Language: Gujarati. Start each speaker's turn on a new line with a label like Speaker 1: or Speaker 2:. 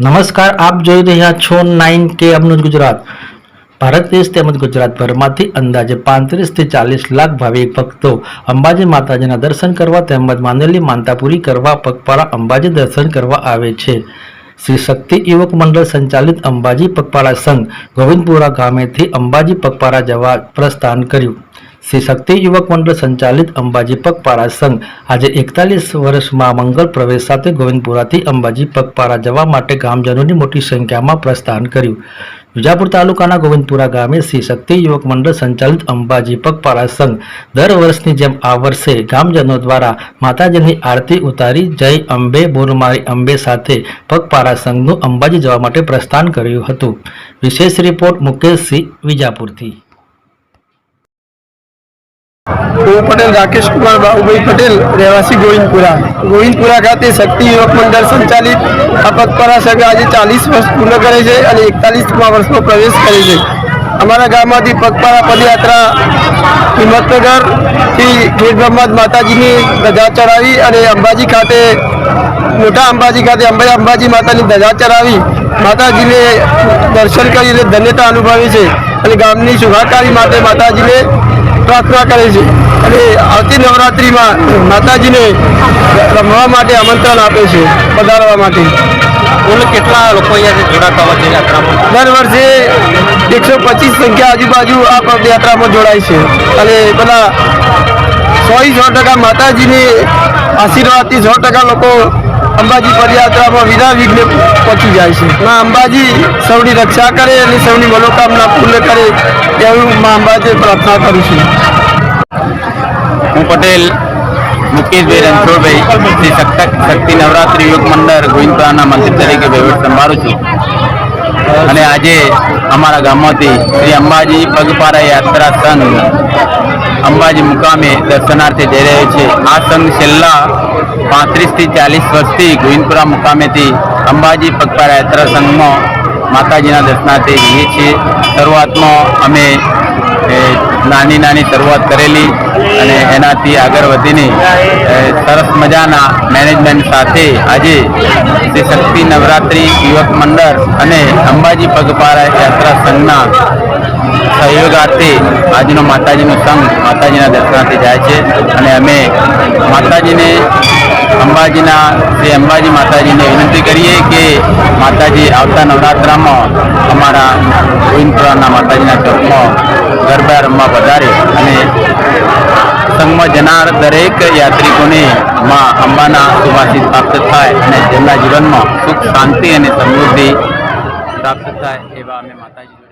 Speaker 1: નમસ્કાર, આપ જોઈ રહ્યા છો નાઇન કે અમનું ગુજરાત. ભારત દેશ તેમજ ગુજરાતભરમાંથી અંદાજે પાંત્રીસથી ચાલીસ લાખ ભાવિક ભક્તો અંબાજી માતાજીના દર્શન કરવા તેમજ માનેલી માનતા પૂરી કરવા પગપાળા અંબાજી દર્શન કરવા આવે છે. શ્રી શક્તિ યુવક મંડળ સંચાલિત અંબાજી પગપાળા સંઘ ગોવિંદપુરા ગામેથી અંબાજી પગપાળા જવા પ્રસ્થાન કર્યું. શ્રી શક્તિ યુવક મંડળ સંચાલિત અંબાજી પગપાળા સંઘ. આજે એકતાલીસ વર્ષમાં મંગળ પ્રવેશ સાથે ગોવિંદપુરાથી અંબાજી પગપાળા જવા માટે ગામજનોની મોટી સંખ્યામાં પ્રસ્થાન કર્યું. વિજાપુર તાલુકાના ગોવિંદપુરા ગામે શ્રી શક્તિ યુવક મંડળ સંચાલિત અંબાજી પગપાળા સંઘ. દર વર્ષની જેમ આ વર્ષે ગામજનો દ્વારા માતાજીની આરતી ઉતારી જય અંબે બોરમારી અંબે સાથે પગપાળા સંઘનું અંબાજી જવા માટે પ્રસ્થાન કર્યું હતું. વિશેષ રિપોર્ટ મુકેશસિંહ વિજાપુરથી.
Speaker 2: હું પટેલ, રાકેશ કુમાર, બાબુભાઈ પટેલ, રહેવાસી ગોવિંદપુરા. ગોવિંદપુરા ખાતે શક્તિ યુવક મંડળ સંચાલિત આ પગપરા સંઘ આજે ચાલીસ વર્ષ પૂર્ણ કરે છે અને એકતાલીસમાં વર્ષનો પ્રવેશ કરે છે. અમારા ગામમાંથી પગપાળા પદયાત્રા હિંમતનગરથી ગીર બ્રહ્માદ માતાજીની ધજા ચડાવી અને અંબાજી ખાતે, મોટા અંબાજી ખાતે અંબા અંબાજી માતાની ધજા ચડાવી માતાજીને દર્શન કરીને ધન્યતા અનુભવી છે અને ગામની સુખાકારી માટે માતાજીને પ્રાર્થના કરે છે. અને આવતી નવરાત્રિમાં માતાજીને રમવા માટે આમંત્રણ આપે છે પધારવા માટે.
Speaker 3: કુલ કેટલા લોકો અહીંયા જોડાતા હોય છે યાત્રામાં?
Speaker 2: દર વર્ષે એકસો પચીસ સંખ્યા આજુબાજુ આ પદયાત્રામાં જોડાય છે. અને બધા સો સો ટકા માતાજીની આશીર્વાદથી સો ટકા લોકો અંબાજી પદયાત્રામાં વિના વિઘ્ને પહોંચી જાય છે. માં અંબાજી સૌની રક્ષા કરે અને સૌની મનોકામના પૂર્ણ કરે એવું માં અંબાજી પ્રાર્થના કરું છું.
Speaker 3: હું પટેલ, મુકેશભાઈ રણછોડભાઈ, શ્રી શક્ત નવરાત્રિ યોગ મંડળ ગોવિંદપુરાના મંત્રી તરીકે વહીવટ સંભાળું છું. અને આજે અમારા ગામમાંથી શ્રી અંબાજી પગપારા યાત્રા સંઘ અંબાજી મુકામે દર્શનાર્થે જઈ રહ્યો છે. આ સંઘ છેલ્લા પાંત્રીસથી ચાલીસ વર્ષથી ગોવિંદપુરા મુકામેથી અંબાજી પગપાળા યાત્રા સંઘમાં માતાજીના દર્શનાર્થે જઈએ છીએ. શરૂઆતમાં અમે નાની નાની શરૂઆત કરેલી અને એનાથી આગળ વધીને સરસ મજાના મેનેજમેન્ટ સાથે આજે શ્રી શક્તિ નવરાત્રિ યુવક મંડળ અને અંબાજી પગપાળા યાત્રા સંઘના સહયોગાર્થે આજનો માતાજીનો સંઘ માતાજીના દર્શનાર્થે જાય છે. અને અમે માતાજીને અંબાજીના શ્રી અંબાજી માતાજીને વિનંતી કરીએ કે માતાજી આવતા નવરાત્રામાં અમારા ગોવિંદપુરાના માતાજીના ચોકમાં ગરબા રમવા વધારે અને સંઘમાં જનાર દરેક યાત્રિકોને માં અંબાના સુભાષિત પ્રાપ્ત થાય અને તેમના જીવનમાં સુખ, શાંતિ અને સમૃદ્ધિ પ્રાપ્ત થાય એવા અમે માતાજી